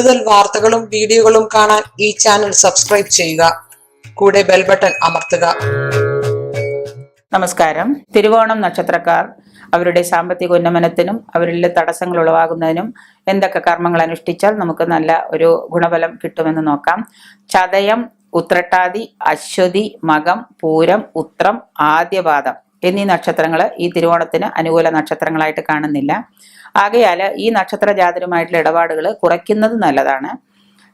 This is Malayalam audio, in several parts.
കൂടുതൽ വാർത്തകളും വീഡിയോകളും കാണാൻ ഈ ചാനൽ സബ്സ്ക്രൈബ് ചെയ്യുക. കൂടെ ബെൽ ബട്ടൺ അമർത്തുക. നമസ്കാരം. തിരുവോണം നക്ഷത്രക്കാർ അവരുടെ സാമ്പത്തിക ഉന്നമനത്തിനും അവരിൽ തടസ്സങ്ങൾ ഉളവാകുന്നതിനും എന്തൊക്കെ കർമ്മങ്ങൾ അനുഷ്ഠിച്ചാൽ നമുക്ക് നല്ല ഒരു ഗുണഫലം കിട്ടുമെന്ന് നോക്കാം. ചതയം ഉത്രട്ടാതി അശ്വതി മകം പൂരം ഉത്രം ആദ്യപാദം. എന്നീ നക്ഷത്രങ്ങൾ ഈ തിരുവോണത്തിന് അനുകൂല നക്ഷത്രങ്ങളായിട്ട് കാണുന്നില്ല. ആകയാൽ ഈ നക്ഷത്ര ജാതരുമായിട്ടുള്ള ഇടപാടുകൾ കുറയ്ക്കുന്നത് നല്ലതാണ്.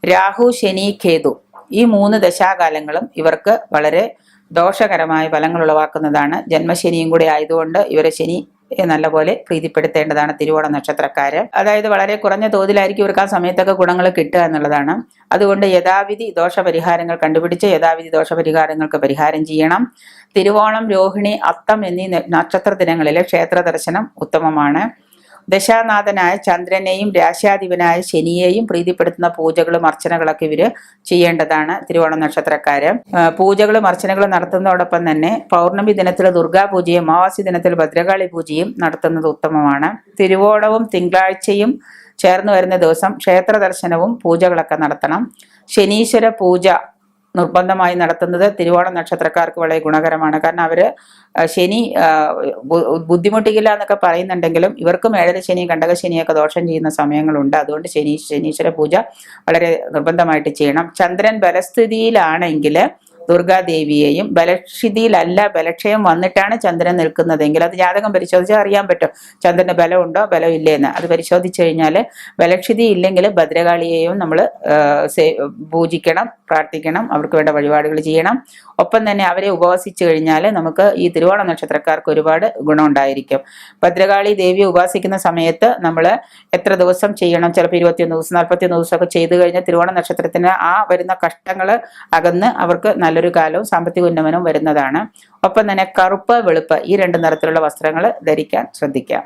രാഹു ശനി കേതു ഈ മൂന്ന് ദശാകാലങ്ങളും ഇവർക്ക് വളരെ ദോഷകരമായ ഫലങ്ങൾ ഉളവാക്കുന്നതാണ്. ജന്മശനിയും കൂടി ആയതുകൊണ്ട് ഇവരെ ശനി നല്ലപോലെ പ്രീതിപ്പെടുത്തേണ്ടതാണ് തിരുവോണ നക്ഷത്രക്കാര്. അതായത് വളരെ കുറഞ്ഞ തോതിലായിരിക്കും ഇവർക്ക് ആ സമയത്തൊക്കെ ഗുണങ്ങൾ കിട്ടുക എന്നുള്ളതാണ്. അതുകൊണ്ട് യഥാവിധി ദോഷപരിഹാരങ്ങൾ കണ്ടുപിടിച്ച് യഥാവിധി ദോഷപരിഹാരങ്ങൾക്ക് പരിഹാരം ചെയ്യണം. തിരുവോണം രോഹിണി അത്തം എന്നീ നക്ഷത്ര ദിനങ്ങളിലെ ക്ഷേത്ര ദർശനം ഉത്തമമാണ്. ദശാനാഥനായ ചന്ദ്രനെയും രാശാധിപനായ ശനിയെയും പ്രീതിപ്പെടുത്തുന്ന പൂജകളും അർച്ചനകളൊക്കെ ഇവർ ചെയ്യേണ്ടതാണ് തിരുവോണം നക്ഷത്രക്കാര്. പൂജകളും അർച്ചനകളും നടത്തുന്നതോടൊപ്പം തന്നെ പൗർണമി ദിനത്തിൽ ദുർഗാ പൂജയും അമാവാസി ദിനത്തിൽ ഭദ്രകാളി പൂജയും നടത്തുന്നത് ഉത്തമമാണ്. തിരുവോണവും തിങ്കളാഴ്ചയും ചേർന്ന് വരുന്ന ദിവസം ക്ഷേത്ര ദർശനവും പൂജകളൊക്കെ നടത്തണം. ശനീശ്വര പൂജ നിർബന്ധമായി നടത്തുന്നത് തിരുവോണ നക്ഷത്രക്കാർക്ക് വളരെ ഗുണകരമാണ്. കാരണം അവർ ശനി ബുദ്ധിമുട്ടിക്കില്ല എന്നൊക്കെ പറയുന്നുണ്ടെങ്കിലും ഇവർക്കും ഏഴര ശനി കണ്ടക ശനിയൊക്കെ ദോഷം ചെയ്യുന്ന സമയങ്ങളുണ്ട്. അതുകൊണ്ട് ശനി ശനീശ്വര പൂജ വളരെ നിർബന്ധമായിട്ട് ചെയ്യണം. ചന്ദ്രൻ ബലസ്ഥിതിയിലാണെങ്കിൽ ദുർഗാദേവിയെയും ബലക്ഷിതിയിലല്ല ബലക്ഷയം വന്നിട്ടാണ് ചന്ദ്രൻ നിൽക്കുന്നതെങ്കിൽ അത് ജാതകം പരിശോധിച്ചാൽ അറിയാൻ പറ്റും. ചന്ദ്രന് ബലമുണ്ടോ? ബലമില്ലേ എന്ന് അത് പരിശോധിച്ചു കഴിഞ്ഞാൽ ബലക്ഷിതി ഇല്ലെങ്കിൽ ഭദ്രകാളിയെയും നമ്മൾ പൂജിക്കണം പ്രാർത്ഥിക്കണം അവർക്ക് വേണ്ട വഴിപാടുകൾ ചെയ്യണം. ഒപ്പം തന്നെ അവരെ ഉപവസിച്ചു കഴിഞ്ഞാൽ നമുക്ക് ഈ തിരുവോണ നക്ഷത്രക്കാർക്ക് ഒരുപാട് ഗുണമുണ്ടായിരിക്കും. ഭദ്രകാളി ദേവി ഉപാസിക്കുന്ന സമയത്ത് നമ്മൾ എത്ര ദിവസം ചെയ്യണം? ചിലപ്പോൾ ഇരുപത്തിയൊന്ന് ദിവസം നാൽപ്പത്തിയൊന്ന് ദിവസമൊക്കെ ചെയ്തു കഴിഞ്ഞാൽ തിരുവോണ നക്ഷത്രത്തിന് ആ വരുന്ന കഷ്ടങ്ങൾ അകന്ന് അവർക്ക് നല്ലൊരു കാലവും സാമ്പത്തിക ഉന്നമനവും വരുന്നതാണ്. ഒപ്പം തന്നെ കറുപ്പ് വെളുപ്പ് ഈ രണ്ട് നിറത്തിലുള്ള വസ്ത്രങ്ങൾ ധരിക്കാൻ ശ്രദ്ധിക്കാം.